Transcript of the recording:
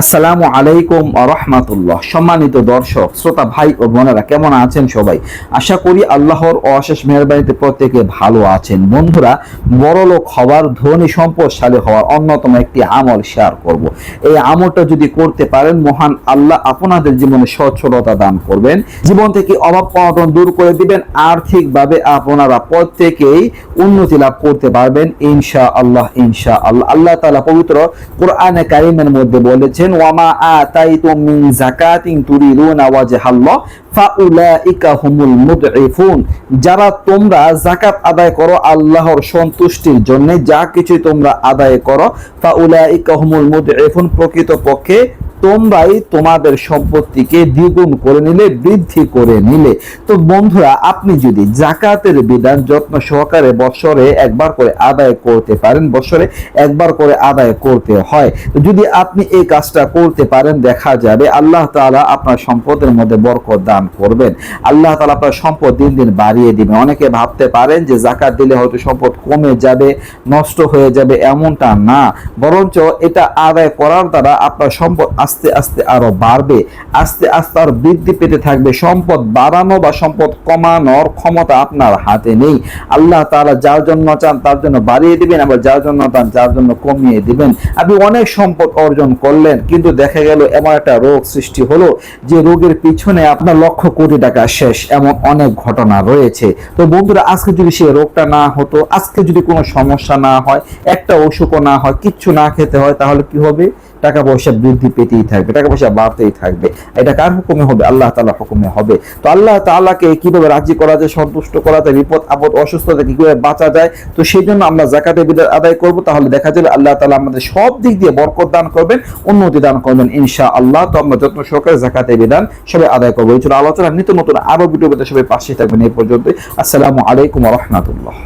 আসসালামু আলাইকুম রহমাতুল্লাহ। সম্মানিত দর্শক, শ্রোতা ভাই ও বোনেরা, কেমন আছেন সবাই? আশা করি আল্লাহর অশেষ মেহরবানিতে প্রত্যেকে ভালো আছেন। বন্ধুরা, বড়লোক হওয়ার ধনী সম্পদশালী হওয়ার অন্যতম একটি আমল শেয়ার করব। এই আমলটা যদি করতে পারেন, মহান আল্লাহ আপনাদের জীবনে সচ্ছলতা দান করবেন। জীবন থেকে অভাব অনটন দূর করে দিবেন। আর্থিকভাবে আপনারা প্রত্যেকেই উন্নতি লাভ করতে পারবেন। ইনশা আল্লাহ ইনশা আল্লাহ আল্লাহ তাআলা পবিত্র কোরআনে কারিমের মধ্যে বলেছেন ওয়ামা আতাইতুম মিন যাকাতিন তুরিদুনা ওয়াজহাল্লাহ ফাউলাইকা হুমুল মুদঈফুন যারা তোমরা যাকাত আদায় করো আল্লাহর সন্তুষ্টির জন্য, যা কিছু তোমরা আদায় করো, ফাউলাইকা হুমুল মুদঈফুন প্রকৃতপক্ষে তোমরাই তোমাদের সম্পত্তিকে দ্বিগুণ করে নিলে, বৃদ্ধি করে নিলে। তো বন্ধুরা, আপনি যদি জাকাতের বিধান যত্ন সহকারে বছরে একবার করে আদায় করতে পারেন বছরে একবার করে আদায় করতে হয় যদি আপনি এই কাজটা করতে পারেন, দেখা যাবে আল্লাহ তাআলা আপনার সম্পদের মধ্যে বরকত দান করবেন। আল্লাহ তাআলা আপনার সম্পদ দিন দিন বাড়িয়ে দিবেন। অনেকে ভাবতে পারেন যে জাকাত দিলে হয়তো সম্পদ কমে যাবে, নষ্ট হয়ে যাবে, এমনটা না। বরঞ্চ এটা আদায় করার দ্বারা আপনার সম্পদ আস্তে আস্তে আরও বাড়বে, আস্তে আস্তে আরও বৃদ্ধি পেতে থাকবে। সম্পদ বাড়ানো বা সম্পদ কমানোর ক্ষমতা আপনার হাতে নেই। আল্লাহ তাআলা যার জন্য চান তার জন্য বাড়িয়ে দিবেন, আবার যার জন্য চান যার জন্য কমিয়ে দিবেন। আপনি অনেক সম্পদ অর্জন করলেন, কিন্তু দেখা গেল এমন একটা রোগ সৃষ্টি হলো যে রোগের পিছনে আপনার লক্ষ কোটি টাকা শেষ, এমন অনেক ঘটনা রয়েছে। তো বন্ধুরা, আজকে যদি সেই রোগটা না হতো, আজকে যদি কোনো সমস্যা না হয়, একটা অসুখও না হয়, কিচ্ছু না খেতে হয়, তাহলে কি হবে? টাকা পয়সা বৃদ্ধি পেতেই থাকবে, টাকা পয়সা বাড়তেই থাকবে। এটা কার হুকুমে হবে? আল্লাহ তাআলা হুকুমে হবে। তো আল্লাহ তাআলাকে কীভাবে রাজি করা যায়, সন্তুষ্ট করা যায়, বিপদ, আপদ, অসুস্থতা কীভাবে বাঁচা যায়, তো সেই জন্য আমরা জাকাতের বিধান আদায় করব। তাহলে দেখা যাবে আল্লাহ তালা আমাদের সব দিক দিয়ে বরকত দান করবেন, উন্নতি দান করবেন ইনশা আল্লাহ তো আমরা যত্ন সহকারে জাকাতের বিধান সবাই আদায় করব। এই ছিল আলোচনা নিত্য নতুন আরও ভিডিও সবাই পাশে থাকবেন। এই পর্যন্ত আসসালামু আলাইকুম রহমতুল্লাহ।